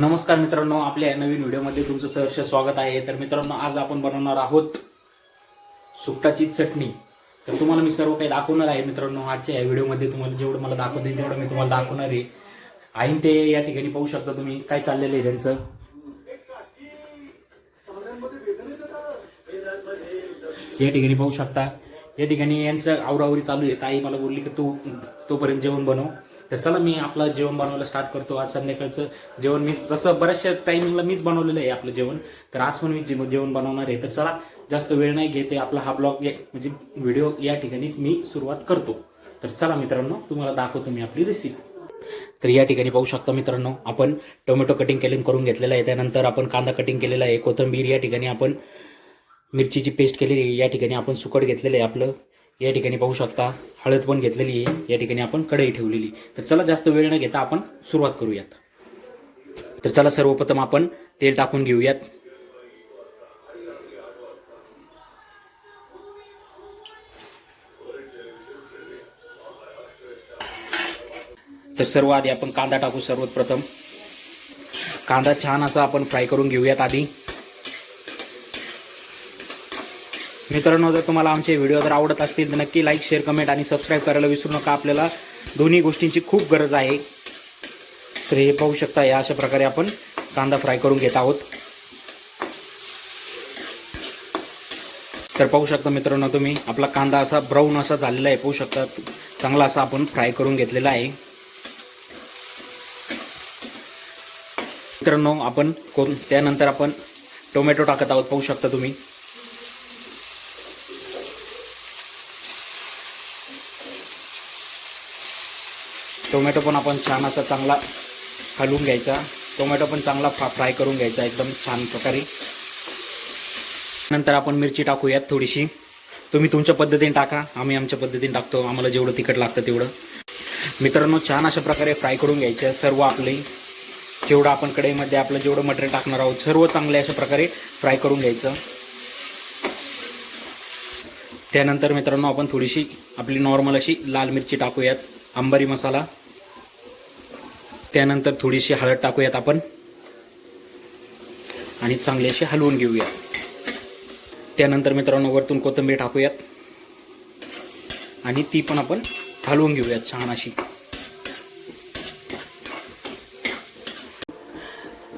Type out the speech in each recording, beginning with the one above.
तर नमस्कार मित्रांनो आपल्या या नवीन व्हिडिओमध्ये तुमचं सहर्ष स्वागत आहे. तर मित्रांनो आज आपण बनवणार आहोत सुकटाची चटणी. तर तुम्हाला मी सर्व काही दाखवणार आहे मित्रांनो आजच्या या व्हिडिओमध्ये तुम्हाला जेवढं मला दाखवत येईल तेवढं मी तुम्हाला दाखवणार आहे. आईन ते या ठिकाणी पाहू शकता तुम्ही काय चाललेलं आहे त्यांचं. या ठिकाणी पाहू शकता. या ठिकाणी यांचं आवरावरी चालू आहे. ताई मला बोलली की तू तोपर्यंत जेवण बनव. तर चला मी आपलं जेवण बनवायला स्टार्ट करतो. आज संध्याकाळचं जेवण मी तसं बऱ्याचशा टायमिंगला मीच बनवलेलं आहे आपलं जेवण. तर आज पण मी जेव- जेवण बनवणार आहे. तर चला जास्त वेळ नाही घेते. आपला हा ब्लॉग म्हणजे व्हिडिओ या ठिकाणीच मी सुरुवात करतो. तर चला मित्रांनो तुम्हाला दाखवतो मी आपली रेसिपी तर या ठिकाणी पाहू शकता मित्रांनो आपण टोमॅटो कटिंग केलिंग करून घेतलेलं आहे. त्यानंतर आपण कांदा कटिंग केलेला आहे. कोथिंबीर या ठिकाणी आपण मिरचीची पेस्ट केलेली आहे. या ठिकाणी आपण सुकट घेतलेलं आहे आपलं. या ठिकाणी पाहू शकता हळद पण घेतलेली आहे. या ठिकाणी आपण कढई ठेवलेली. तर चला जास्त वेळ न घेता आपण सुरुवात करूयात. तर चला सर्वप्रथम आपण तेल टाकून घेऊयात. तर सर्व आधी आपण कांदा टाकू सर्वप्रथम. कांदा छान असा आपण फ्राय करून घेऊयात आधी. मित्रांनो जर तुम्हाला आमचे व्हिडिओ जर आवडत असतील तर नक्की लाईक शेअर कमेंट आणि सबस्क्राईब करायला विसरू नका. आपल्याला दोन्ही गोष्टींची खूप गरज आहे. तर हे पाहू शकता या अशा प्रकारे आपण कांदा फ्राय करून घेत आहोत. तर पाहू शकता मित्रांनो तुम्ही आपला कांदा असा ब्राऊन असा झालेला आहे. पाहू शकता चांगला असा आपण फ्राय करून घेतलेला आहे. मित्रांनो आपण कोण त्यानंतर आपण टोमॅटो टाकत आहोत. पाहू शकता तुम्ही. टोमॅटो पण आपण छान असा चांगला हलवून घ्यायचा. टोमॅटो पण चांगला फा फ्राय करून घ्यायचा एकदम छान प्रकारे. नंतर आपण मिरची टाकूयात थोडीशी. तुम्ही तुमच्या पद्धतीने टाका. आम्ही आमच्या पद्धतीने टाकतो. आम्हाला जेवढं तिखट लागतं तेवढं. मित्रांनो छान अशा प्रकारे फ्राय करून घ्यायचं सर्व आपले. जेवढं आपण कढईमध्ये आपलं जेवढं मटेरियल टाकणार आहोत सर्व चांगले अशा प्रकारे फ्राय करून घ्यायचं. त्यानंतर मित्रांनो आपण थोडीशी आपली नॉर्मल अशी लाल मिरची टाकूयात. अंबारी मसाला. त्यानंतर थोडीशी हळद टाकूयात आपण. आणि चांगली अशी हलवून घेऊयात. त्यानंतर मित्रांनो वरतून कोथिंबीर टाकूयात. आणि ती पण आपण हलवून घेऊयात छान अशी.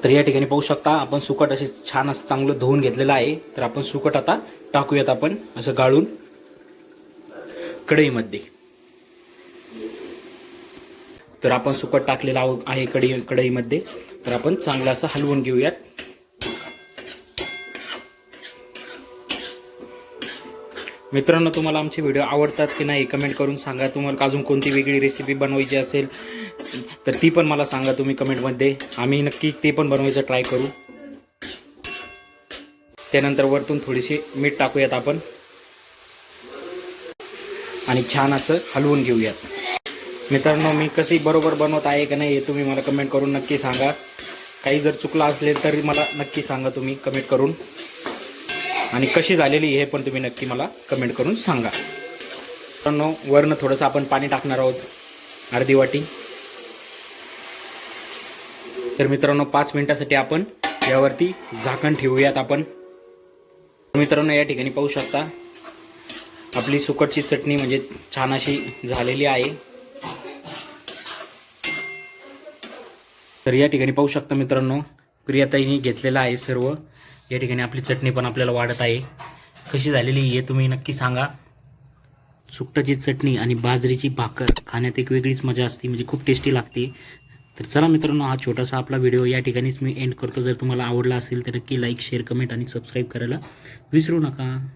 तर या ठिकाणी पाहू शकता आपण सुकट असे छान असं चांगलं धुवून घेतलेलं आहे. तर आपण सुकट आता टाकूयात आपण असं गाळून. कढईमध्ये. तर आपण सुकट टाकलेलं आहोत आहे कढई कढईमध्ये. तर आपण चांगलं असं हलवून घेऊयात. मित्रांनो तुम्हाला आमचे व्हिडिओ आवडतात की नाही कमेंट करून सांगा. तुम्हाला अजून कोणती वेगळी रेसिपी बनवायची असेल तर ती पण मला सांगा तुम्ही कमेंटमध्ये. आम्ही नक्की ते पण बनवायचं ट्राय करू. त्यानंतर वरतून थोडीशी मीठ टाकूयात आपण. आणि छान असं हलवून घेऊयात. मित्रांनो मी कशी बरोबर बनवत आहे का नाही हे तुम्ही मला कमेंट करून नक्की सांगा. काही जर चुकलं असेल तरी मला नक्की सांगा तुम्ही कमेंट करून. आणि कशी झालेली हे पण तुम्ही नक्की मला कमेंट करून सांगा. मित्रांनो वरनं थोडंसं आपण पाणी टाकणार आहोत अर्धी वाटी. तर मित्रांनो पाच मिनिटासाठी आपण यावरती झाकण ठेवूयात आपण. मित्रांनो या ठिकाणी पाहू शकता आपली सुकटची चटणी म्हणजे छान अशी झालेली आहे. तर या ठिकाणी पाहू शकता मित्रांनो प्रियाताईने घेतलेलं आहे सर्व. या ठिकाणी आपली चटणी पण आपल्याला वाढत आहे. कशी झालेली हे तुम्ही नक्की सांगा. सुकटाची चटणी आणि बाजरीची भाकर खाण्यात एक वेगळीच मजा असते म्हणजे खूप टेस्टी लागते. तर चला मित्रांनो हा छोटासा आपला व्हिडिओ या ठिकाणीच मी एंड करतो. जर तुम्हाला आवडला असेल तर नक्की लाईक शेअर कमेंट आणि सबस्क्राईब करायला विसरू नका.